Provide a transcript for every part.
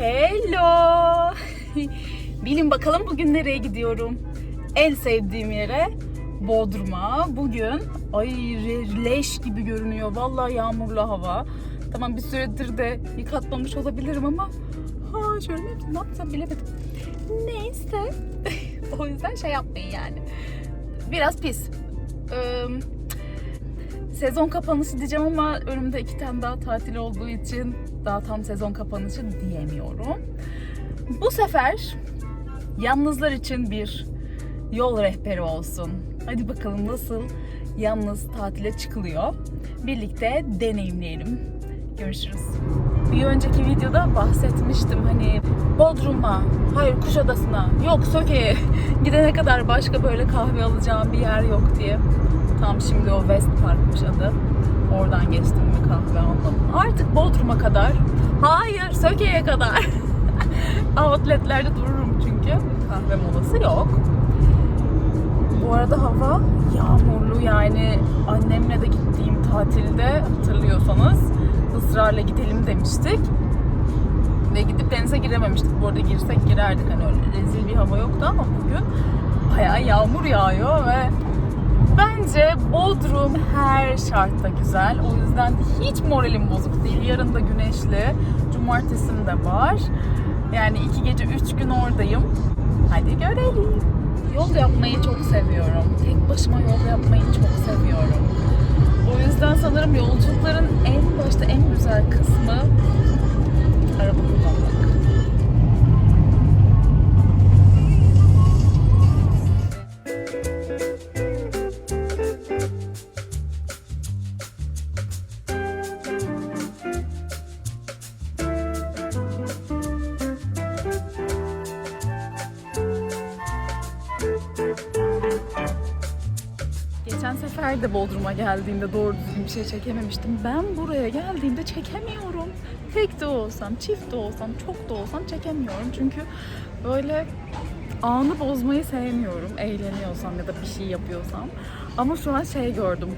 Hello. Bilin bakalım bugün nereye gidiyorum? En sevdiğim yere Bodrum'a. Bugün ay leş gibi görünüyor. Vallahi yağmurlu hava. Tamam bir süredir de yıkatmamış olabilirim ama ha şöyle ne yapsam bilemedim. Neyse. o yüzden şey yapmayın yani. Biraz pis. Ee, sezon kapanışı diyeceğim ama önümde iki tane daha tatil olduğu için daha tam sezon kapanışı diyemiyorum. Bu sefer yalnızlar için bir yol rehberi olsun. Hadi bakalım nasıl yalnız tatile çıkılıyor. Birlikte deneyimleyelim. Görüşürüz. Bir önceki videoda bahsetmiştim hani Bodrum'a, hayır Kuşadası'na, yok Söke'ye gidene kadar başka böyle kahve alacağım bir yer yok diye. Tam şimdi o West Park'mış adı. Oradan geçtim ve kahve almadım. Artık Bodrum'a kadar, hayır Söke'ye kadar outletlerde dururum çünkü. Kahve molası yok. Bu arada hava yağmurlu yani annemle de gittiğim tatilde hatırlıyorsanız ısrarla gidelim demiştik. Ve gidip denize girememiştik. Bu arada girsek girerdik hani öyle rezil bir hava yoktu ama bugün bayağı yağmur yağıyor ve bence Bodrum her şartta güzel. O yüzden hiç moralim bozuk değil. Yarın da güneşli. Cumartesim de var. Yani iki gece üç gün oradayım. Hadi görelim. Yol yapmayı çok seviyorum. Tek başıma yol yapmayı çok seviyorum. O yüzden sanırım yolculukların en başta en güzel kısmı Geçen sefer de Bodrum'a geldiğimde doğru düzgün bir şey çekememiştim. Ben buraya geldiğimde çekemiyorum. Tek de olsam, çift de olsam, çok da olsam çekemiyorum. Çünkü böyle anı bozmayı sevmiyorum. Eğleniyorsam ya da bir şey yapıyorsam. Ama şu an şey gördüm.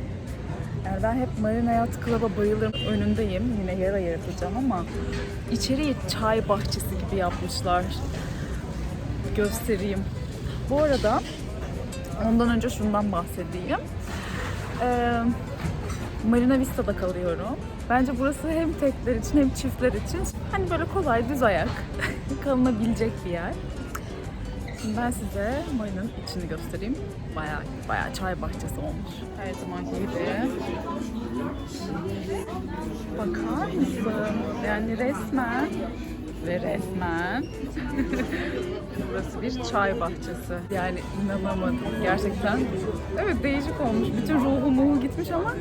Yani ben hep Marina Yacht Club'a bayılırım. Önündeyim. Yine yer ayırtacağım ama içeriği çay bahçesi gibi yapmışlar. Göstereyim. Bu arada Ondan önce şundan bahsedeyim. Ee, Marina Vista'da kalıyorum. Bence burası hem tekler için hem çiftler için hani böyle kolay düz ayak kalınabilecek bir yer. Şimdi ben size Marina'nın içini göstereyim. Bayağı bayağı çay bahçesi olmuş. Her zamanki gibi. Bakar mısın? Yani resmen ve resmen Burası bir çay bahçesi. Yani inanamadım gerçekten. Evet değişik olmuş. Bütün ruhu muhu gitmiş ama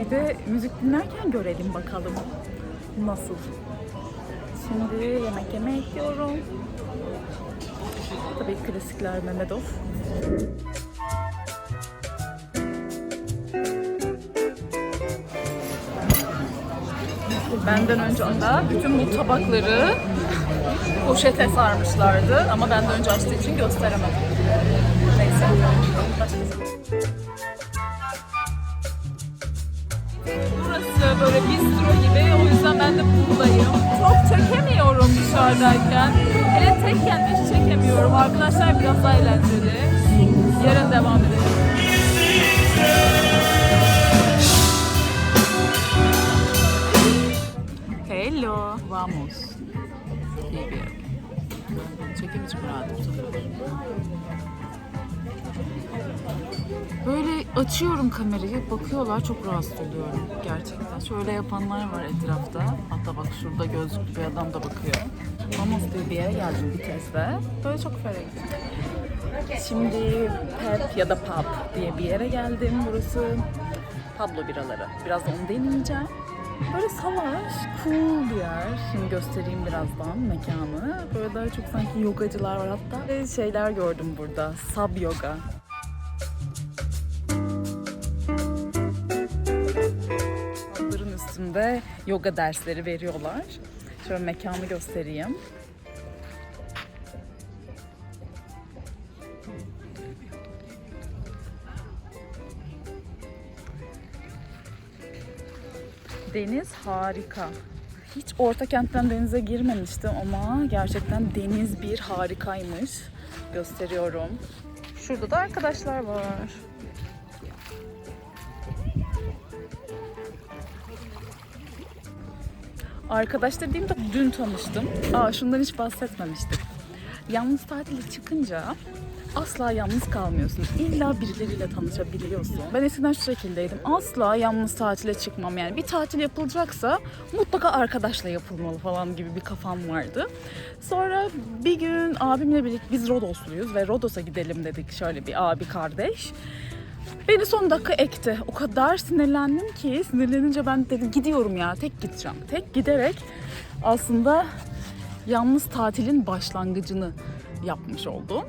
bir de müzik dinlerken görelim bakalım nasıl. Şimdi yemek yemeye gidiyorum. Tabii klasikler Mehmetov. Benden önce anda bütün bu tabakları poşete sarmışlardı ama benden önce açtığı için gösteremedim. Neyse. Burası böyle bistro gibi o yüzden ben de buradayım. Çok çekemiyorum dışarıdayken. Hele tekken de hiç çekemiyorum. Arkadaşlar biraz daha eğlenceli. Yarın devam edelim. Hello. Vamos. Bir. Çekim için rahatım. Böyle açıyorum kamerayı, bakıyorlar çok rahatsız oluyorum gerçekten. Şöyle yapanlar var etrafta. Hatta bak şurada gözlüklü bir adam da bakıyor. Vamos diye bir yere geldim Vites'te. Böyle çok ferah. Şimdi Pep ya da Pub diye bir yere geldim. Burası Pablo biraları. Biraz onu deneyeceğim. Böyle salaş, cool bir yer. Şimdi göstereyim birazdan mekanı. Böyle daha çok sanki yogacılar var hatta. Şeyler gördüm burada. Sub yoga. Çadırın üstünde yoga dersleri veriyorlar. Şöyle mekanı göstereyim. Deniz harika. Hiç orta kentten denize girmemiştim ama gerçekten deniz bir harikaymış. Gösteriyorum. Şurada da arkadaşlar var. Arkadaş dediğimde dün tanıştım. Aa şundan hiç bahsetmemiştik. Yalnız tatile çıkınca asla yalnız kalmıyorsun. İlla birileriyle tanışabiliyorsun. Ben eskiden şu şekildeydim. Asla yalnız tatile çıkmam yani. Bir tatil yapılacaksa mutlaka arkadaşla yapılmalı falan gibi bir kafam vardı. Sonra bir gün abimle birlikte biz Rodosluyuz ve Rodos'a gidelim dedik şöyle bir abi kardeş. Beni son dakika ekti. O kadar sinirlendim ki sinirlenince ben dedim gidiyorum ya tek gideceğim. Tek giderek aslında yalnız tatilin başlangıcını yapmış oldum.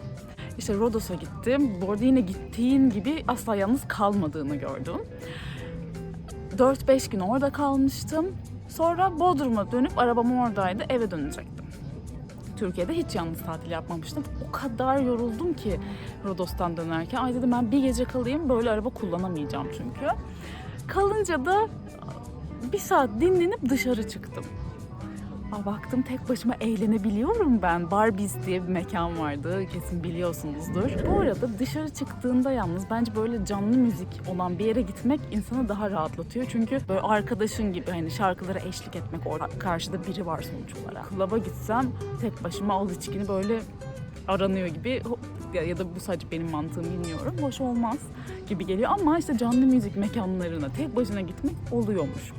İşte Rodos'a gittim. Bu arada yine gittiğin gibi asla yalnız kalmadığını gördüm. 4-5 gün orada kalmıştım. Sonra Bodrum'a dönüp arabam oradaydı eve dönecektim. Türkiye'de hiç yalnız tatil yapmamıştım. O kadar yoruldum ki Rodos'tan dönerken. Ay dedim ben bir gece kalayım böyle araba kullanamayacağım çünkü. Kalınca da bir saat dinlenip dışarı çıktım. Aa, baktım tek başıma eğlenebiliyorum ben. Barbies diye bir mekan vardı. Kesin biliyorsunuzdur. Bu arada dışarı çıktığında yalnız bence böyle canlı müzik olan bir yere gitmek insanı daha rahatlatıyor. Çünkü böyle arkadaşın gibi hani şarkılara eşlik etmek orada karşıda biri var sonuç olarak. Klaba gitsem tek başıma al içkini böyle aranıyor gibi ya, ya da bu sadece benim mantığım bilmiyorum. Hoş olmaz gibi geliyor ama işte canlı müzik mekanlarına tek başına gitmek oluyormuş.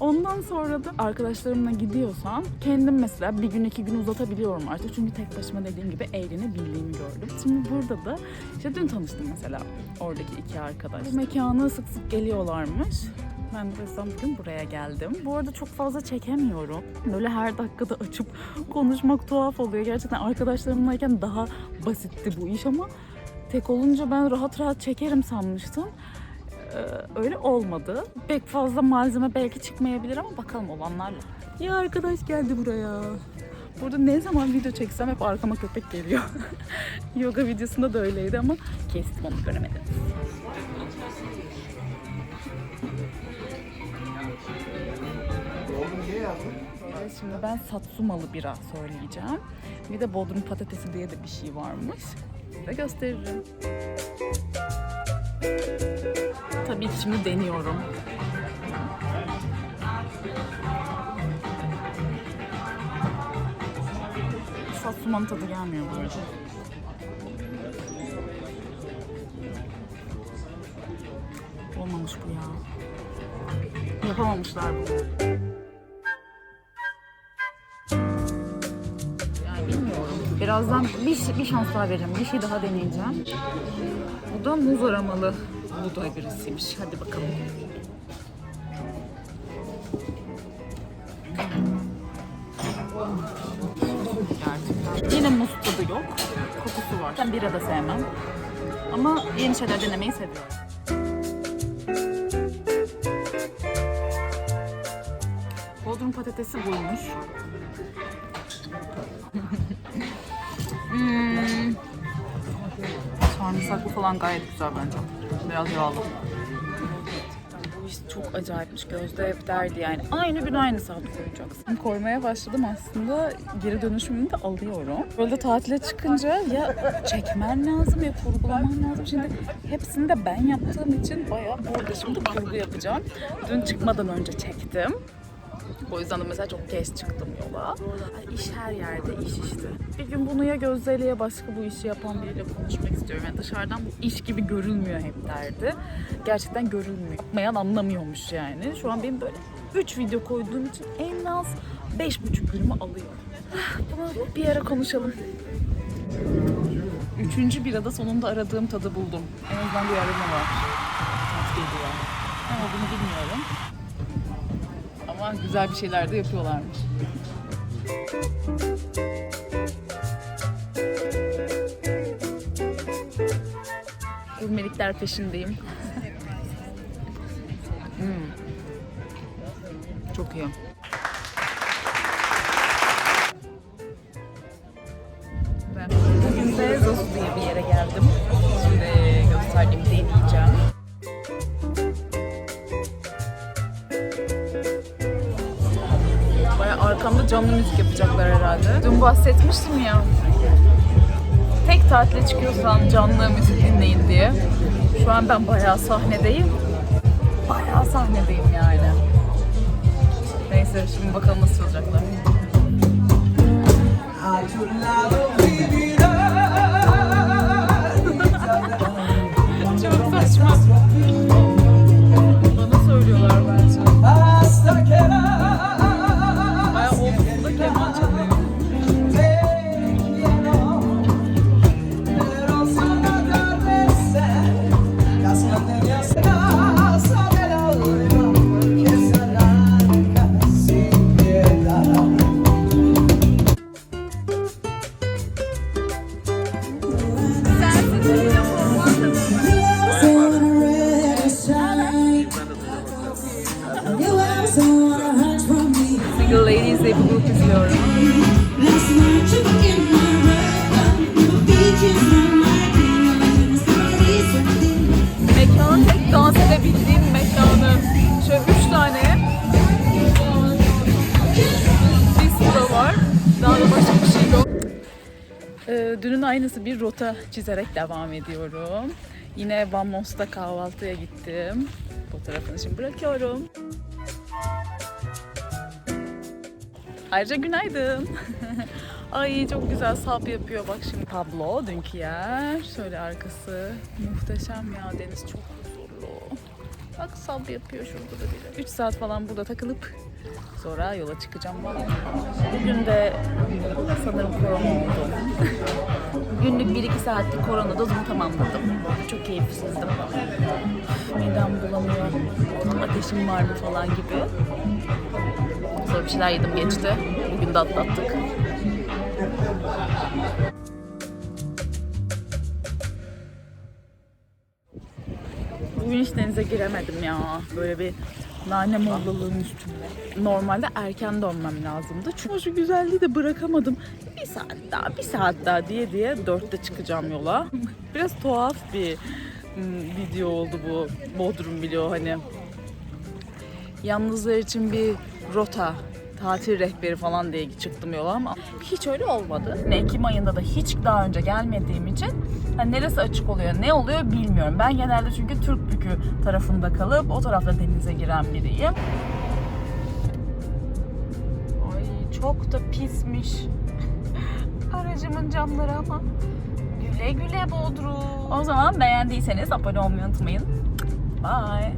Ondan sonra da arkadaşlarımla gidiyorsam kendim mesela bir gün iki gün uzatabiliyorum artık. Çünkü tek başıma dediğim gibi eğlenebildiğimi gördüm. Şimdi burada da işte dün tanıştım mesela oradaki iki arkadaş. Bu mekana sık sık geliyorlarmış. Ben de yüzden bugün buraya geldim. Bu arada çok fazla çekemiyorum. Böyle her dakikada açıp konuşmak tuhaf oluyor. Gerçekten arkadaşlarımlayken daha basitti bu iş ama tek olunca ben rahat rahat çekerim sanmıştım. Ee, öyle olmadı. Pek fazla malzeme belki çıkmayabilir ama bakalım olanlarla. Ya arkadaş geldi buraya. Burada ne zaman video çeksem hep arkama köpek geliyor. Yoga videosunda da öyleydi ama kestim onu göremedim. Şimdi ben Satsumalı bira söyleyeceğim. Bir de Bodrum patatesi diye de bir şey varmış. Size gösteririm. Tabii ki şimdi deniyorum. Satsumanın tadı gelmiyor bu arada. Olmamış bu ya. Yapamamışlar bu. Yani bilmiyorum. Birazdan bir, bir şans daha vereceğim. Bir şey daha deneyeceğim. Bu da muz aramalı buğday birisiymiş. Hadi bakalım. Yine muz tadı yok. Kokusu var. Ben bira da sevmem. Ama yeni şeyler denemeyi seviyorum. Bodrum patatesi buymuş. hmm. Sarımsaklı falan gayet güzel bence. Biraz yağlı. Bu iş çok acayipmiş. Gözde hep derdi yani. Aynı gün aynı saat koyacaksın. Koymaya başladım aslında. Geri dönüşümünü de alıyorum. Böyle tatile çıkınca ya çekmen lazım ya kurgulaman lazım. Şimdi hepsini de ben yaptığım için bayağı burada şimdi kurgu yapacağım. Dün çıkmadan önce çektim. O yüzden de mesela çok geç çıktım yola. Ay, iş her yerde iş işte. Bir gün bunu ya Gözde'yle ya başka bu işi yapan biriyle konuşmak istiyorum. Yani dışarıdan bu iş gibi görülmüyor hep derdi. Gerçekten görülmüyor. Mayan anlamıyormuş yani. Şu an benim böyle 3 video koyduğum için en az 5,5 günümü alıyor. Bunu bir ara konuşalım. Üçüncü birada sonunda aradığım tadı buldum. En azından bir arama var. Tat geliyor. Ama bunu bilmiyorum. Ama güzel bir şeyler de yapıyorlarmış. Gurmelikler peşindeyim. Hmm. Çok iyi. Geldi. Dün bahsetmiştim ya. Tek tatile çıkıyorsan canlı müzik dinleyin diye. Şu an ben bayağı sahnedeyim. Bayağı sahnedeyim yani. Neyse şimdi bakalım nasıl olacaklar. Dünün aynısı bir rota çizerek devam ediyorum. Yine Van Mos'ta kahvaltıya gittim. Fotoğrafını şimdi bırakıyorum. Ayrıca günaydın. Ay çok güzel sap yapıyor bak şimdi. Tablo dünkü yer. Şöyle arkası. Muhteşem ya deniz çok huzurlu. Bak sap yapıyor şurada da biri. 3 saat falan burada takılıp sonra yola çıkacağım. Bugün de sanırım korona oldu. Günlük 1-2 saatlik korona dozunu tamamladım. Çok keyifsizdim. Midem bulanıyor. Ateşim var mı falan gibi. Sonra bir şeyler yedim geçti. Bugün de atlattık. Bugün hiç denize giremedim ya. Böyle bir nane mollalığın üstünde. Normalde erken dönmem lazımdı. Çünkü şu güzelliği de bırakamadım. Bir saat daha, bir saat daha diye diye dörtte çıkacağım yola. Biraz tuhaf bir mm, video oldu bu. Bodrum video hani. Yalnızlar için bir rota, tatil rehberi falan diye çıktım yola ama hiç öyle olmadı. Ve Ekim ayında da hiç daha önce gelmediğim için hani neresi açık oluyor, ne oluyor bilmiyorum. Ben genelde çünkü Türkbükü tarafında kalıp o tarafta denize giren biriyim. Ay çok da pismiş. Aracımın camları ama. Güle güle Bodrum. O zaman beğendiyseniz abone olmayı unutmayın. Bye.